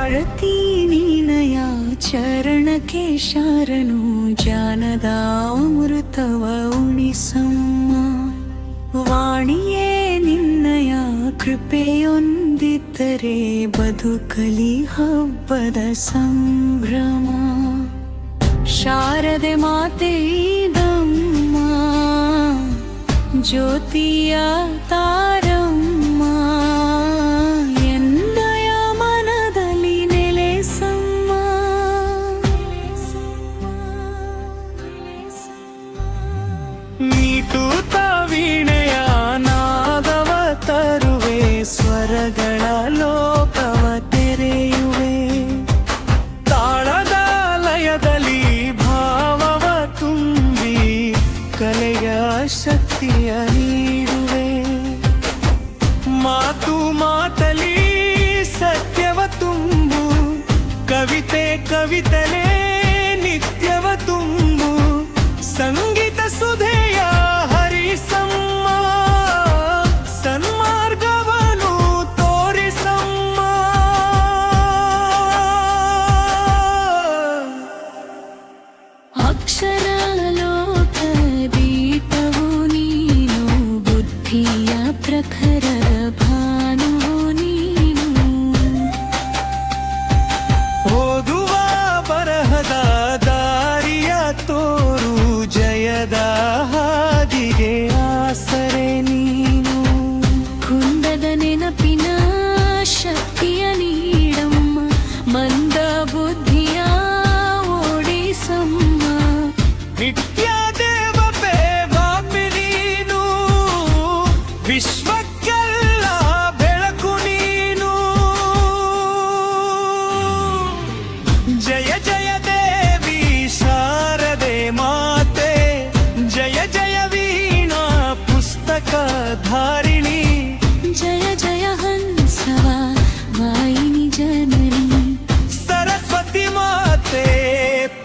ಭಾರತೀ ನೀನಯ ಚರಣಕ್ಕೆ ಶಾರನು ಜಾನದ ಅಮೃತವ ಉಣಿಸಮ್ಮ. ವಾಣಿಯೇ ನಿನ್ನಯ ಕೃಪೆಯೊಂದಿದ್ದರೆ ಬದುಕಲಿ ಹಬ್ಬದ ಸಂಭ್ರಮ. ಶಾರದೆ ಮಾತೆಯಿದಮ್ಮ ಜ್ಯೋತಿಯ ತಾರಮ್ಮ ನೀಟೂತ ವೀಣೆಯ ನಾದವ ತರುವೆ, ಸ್ವರಗಳ ಲೋಕವ ತೆರೆಯುವೆ. ತಾಳದ ಲಯದಲ್ಲಿ ಭಾವವ ತುಂಬಿ, ಕಲೆಯ ಶಕ್ತಿಯ ನೀಡುವೆ. ಮಾತು ಮಾತಲಿ ಸತ್ಯವ ತುಂಬು, ಕವಿತೆ ಕವಿತಲೇ अक्षर జయ జయ దేవి శారదే మాతే జయ జయ వీణా పుస్తక ధారిణి జయ జయ హంసవా వాయిని జనని సరస్వతి మాతే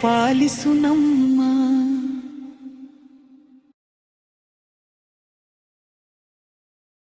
పాలిసునం